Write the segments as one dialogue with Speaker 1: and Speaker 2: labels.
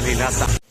Speaker 1: Lilasa.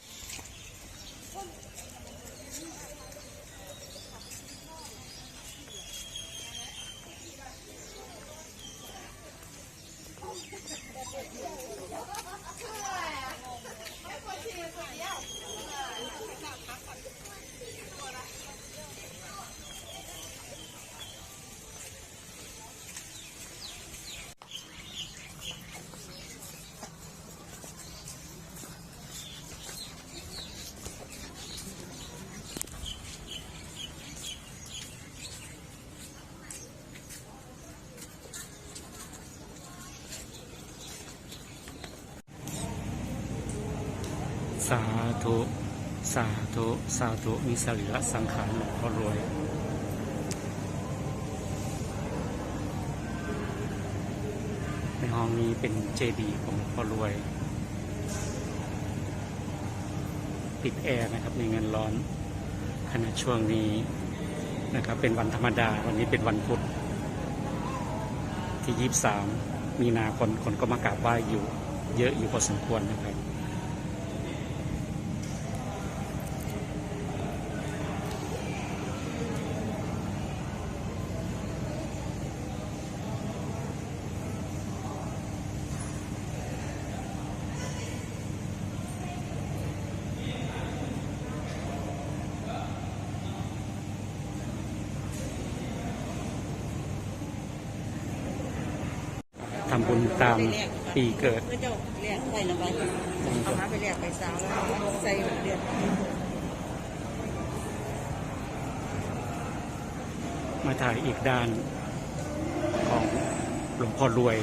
Speaker 1: สาธุสาธุสาธุมีสรีระสังขารหลวงพ่อรวยในห้องนี้เป็นเจดีย์ของหลวงพ่อรวย ปิดแอร์นะครับในเงินร้อนขณะช่วงนี้นะครับเป็นวันธรรมดาวันนี้เป็นวันพุธที่ 23 มีนาคนคนก็มากราบไหว้อยู่ เยอะอยู่พอสมควรนะครับ ทำบุญตามปีเกิด
Speaker 2: พระเจ้าเรียกใส่ละใบเอามาไปเรียกไปสาวแล้วใส่เดือน
Speaker 1: มาถ่ายอีกด้านของหลวงพ่อรวย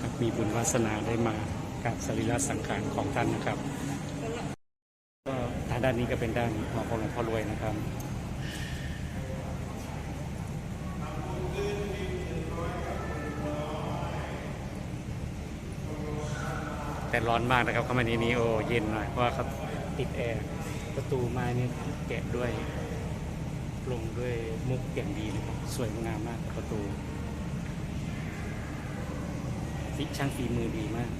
Speaker 1: ครับมีบุญวาสนาได้มากับสรีระสังขารของท่านนะครับก็ทางด้านนี้ก็เป็นด้านของหลวงพ่อรวยนะครับ แต่ร้อนมากนะครับเข้ามาในนี้โอ้เย็นหน่อยเพราะว่าเขาติดแอร์ประตูไม้นี่แกะด้วยลงด้วยมุกอย่างดีนะครับสวยงามมากประตูฟิช่างฝีมือดีมาก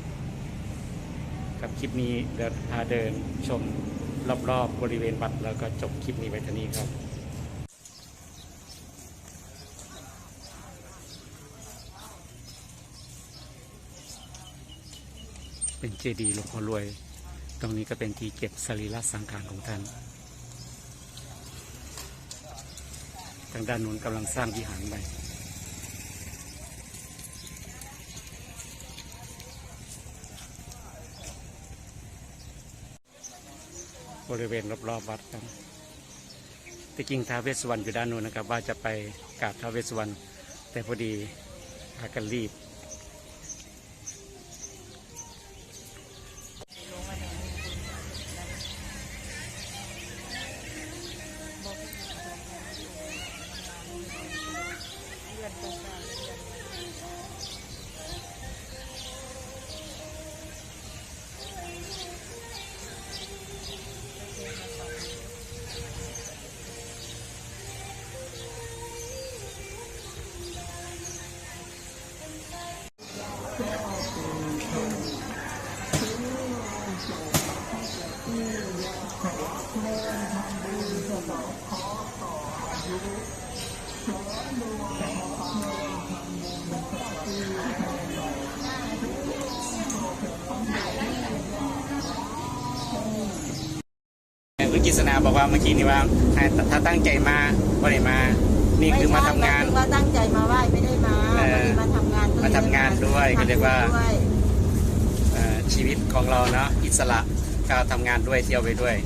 Speaker 1: กับคลิปนี้เดี๋ยวพาเดินชมรอบๆบบริเวณวัดแล้วก็จบคลิปนี้ไว้เท่านี้ครับ เป็นเจดีย์หลวงพ่อรวย ตรงนี้ก็เป็นที่เก็บสรีระสังขารของท่าน ทางด้านนู้นกำลังสร้างวิหารใหม่บริเวณรอบๆวัดครับที่จริงท้าวเวสสวรรณอยู่ด้านนู้นนะครับ ว่าจะไปกราบท้าวเวสสวรรณแต่พอดีพากันรีบ คุณกิษณาบอกว่าเมื่อกี้นี้ว่าให้ถ้าตั้งใจมาก็ได้มา นี่คือมาทำงาน
Speaker 2: ไใช่ว่าตั้งใจมาไหว้ไม่ได้มา
Speaker 1: เออ
Speaker 2: พอดีมาทำงานก็เลย
Speaker 1: มาทำงานด้วยก็เรียกว่า
Speaker 2: ทำบุญด้วย
Speaker 1: เอ่อชีวิตของเราเนาะอิสระก็ทำงานด้วยเที่ยวไปด้วย